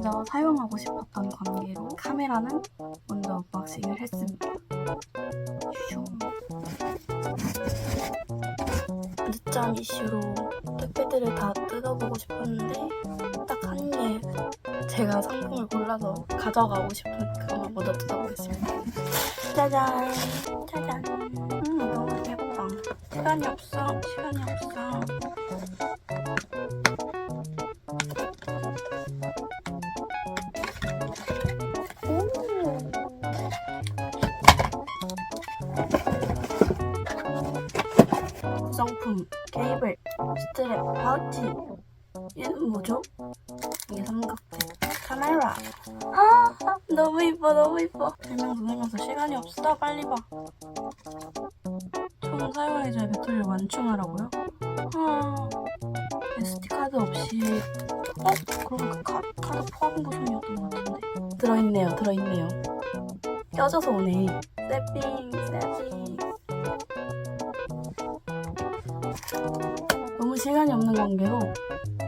먼저 사용하고 싶었던 관계로 카메라는 먼저 언박싱을 했습니다. 슝. 늦잠 이슈로 택배들을 다 뜯어보고 싶었는데 딱 한 개 제가 상품을 골라서 가져가고 싶은 그거만 먼저 뜯어보겠습니다. 짜잔! 짜잔! 음, 너무 예뻐. 시간이 없어. 시간이 없어. 구성품, 케이블, 스트랩, 파우치. 얘는 뭐죠? 이게 삼각대. 카메라. 아, 너무 이뻐, 너무 이뻐. 설명 보면서 시간이 없어. 빨리 봐. 총 사용해줘야 배터리를 완충하라고요? 아, SD카드 없이. 어? 그럼 그 카, 카드 포함 버전이었던 것 같은데. 들어있네요, 들어있네요. 껴져서 오네. 세핑, 세핑. 너무 시간이 없는 관계로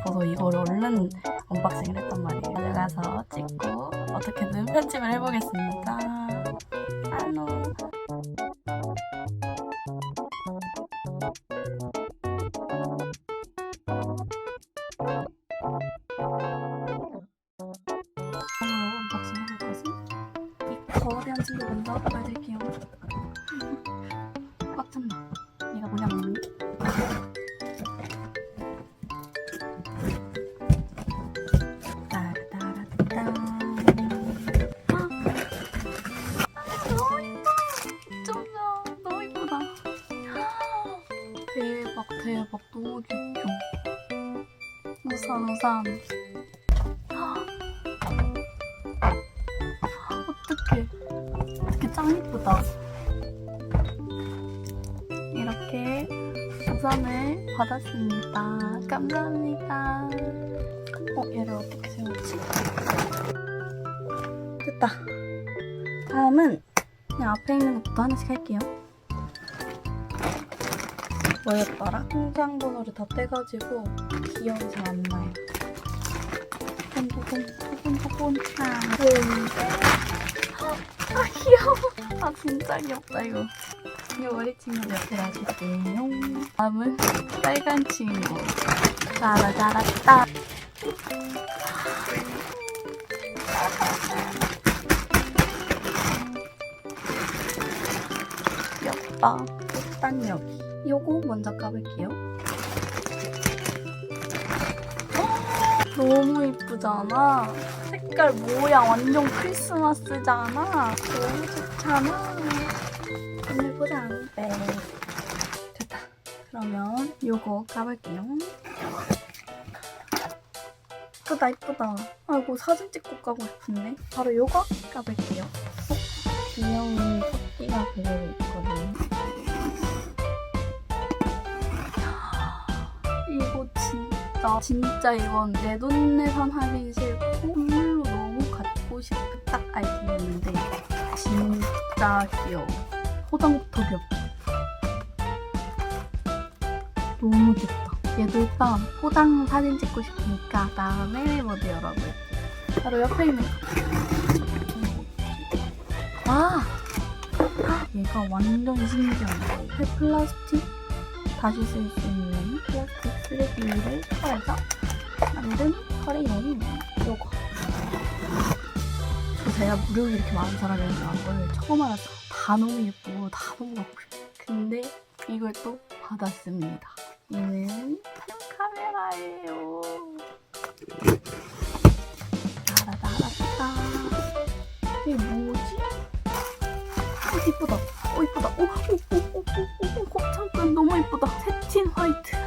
그래서 이거를 얼른 언박싱을 했단 말이에요. 가져가서 찍고 어떻게든 편집을 해보겠습니다. 안녕. 거대한 친구 먼저 보여드릴게요. 꽉 찼나? 얘가 뭐냐면 따 대박. 너무 귀엽죠? 우산, 우산. 어떡해. 어떡해, 짱 이쁘다. 이렇게 우산을 받았습니다. 감사합니다. 어, 얘를 어떻게 세우지? 됐다. 다음은 그냥 앞에 있는 것부터 하나씩 할게요. 뭐였더라? 통장 번호를 다 떼가지고 기억이 잘 안 나요. 하나 둘 셋. 아 귀여워. 아 진짜 귀엽다 이거. 이 어리 친구들 옆에 놔줄게요. 다음은 빨간 친구. 따라따라따. 귀엽다. 일단 여기. 요거 먼저 까볼게요. 너무 이쁘잖아. 색깔 모양 완전 크리스마스잖아. 너무 좋잖아. 오늘 포장 백. 됐다. 그러면 요거 까볼게요. 이쁘다 이쁘다. 아이고 사진 찍고 까고 싶은데. 바로 요거 까볼게요. 어? 귀여운 토끼가 그려져 있거든요. 진짜 진짜 이건 내 돈 내산 하기 싫고 선물로 너무 갖고 싶은 딱 아이템이었는데 진짜 귀여워. 포장부터 귀엽다. 너무 귀엽다. 얘도 일단 포장 사진 찍고 싶으니까 다음에 메모드 열어볼게요. 바로 옆에 있는 거. 아! 얘가 완전 신기한 거예요. 플라스틱 다시 쓸 수 있는 플라스틱 쓰레기를 털어서 만든 커리온 요거. 저 제가 무력이 이렇게 많은 사람이라는 걸 처음 알았어. 다 너무 예쁘고 다 너무 갖고 싶어. 근데 이걸 또 받았습니다. 얘는 카메라예요. 따라따라따. 이게 뭐지? 어, 이쁘다. 어, 이쁘다. 오, 오,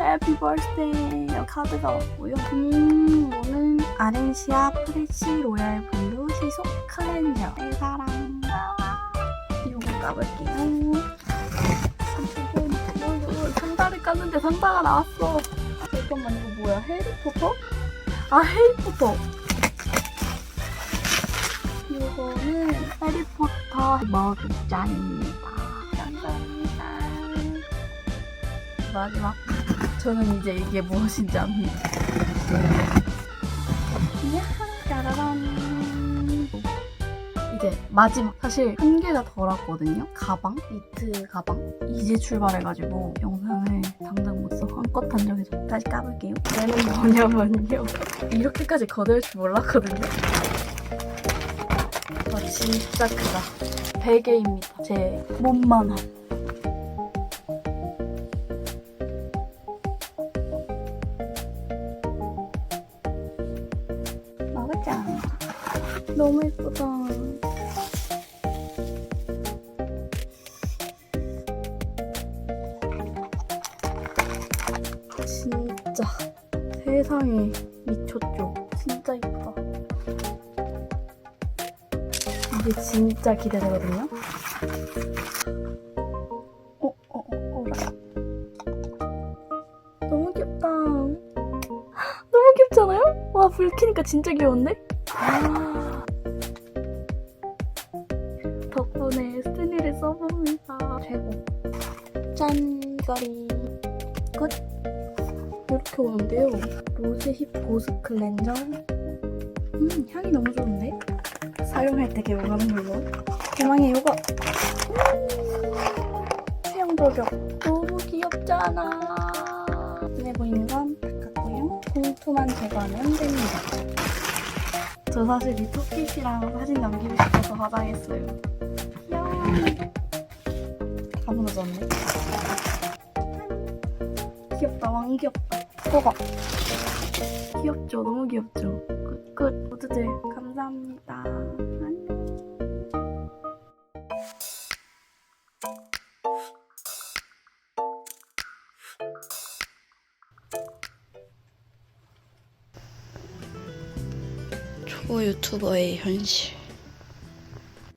해피 버스데이 카드가 왔고요. 음, 이거는 아렌시아 프레시 로얄 블루 시속 클렌저. 내 사랑. 아, 이거 까볼게요. 상자를 깠는데 상자가 나왔어. 잠깐만, 이거 뭐야? 해리포터? 아, 해리포터. 이거는 해리포터 머그잔입니다. 감사합니다. 마지막. 저는 이제 이게 무엇인지 압니다. 야하, 짜라란. 이제 마지막 사실 한 개가 더 왔거든요. 가방, 니트 가방. 이제 출발해가지고 영상을 당장 못 써. 한껏 단정해서 다시 까볼게요. 얘는 뭐냐면요. 이렇게까지 거들 줄 몰랐거든요. 와 진짜 크다. 베개입니다. 제 몸만 한. 먹었자. 너무 예쁘다. 진짜 세상에 미쳤죠. 진짜 예쁘다. 이게 진짜 기대되거든요. 불 켜니까 진짜 귀여운데? 아. 덕분에 스탠리를 써봅니다. 최고. 짠, 이거리. 끝. 이렇게 오는데요. 로즈 힙 보습 클렌저. 음, 향이 너무 좋은데? 사용할 때 개봉하는 걸로. 대망의 요거. 수영 저격. 너무 귀엽잖아. 눈에 보이는 건 봉투만 제거하면 됩니다. 저 사실 이 토끼씨랑 사진 남기고 싶어서 화장했어요. 야. 다 무너졌네. 귀엽다, 왕 귀엽다. 뭐가? 귀엽죠? 너무 귀엽죠? 끝, 끝. 모두들 감사합니다. 안녕. 초 유튜버의 현실.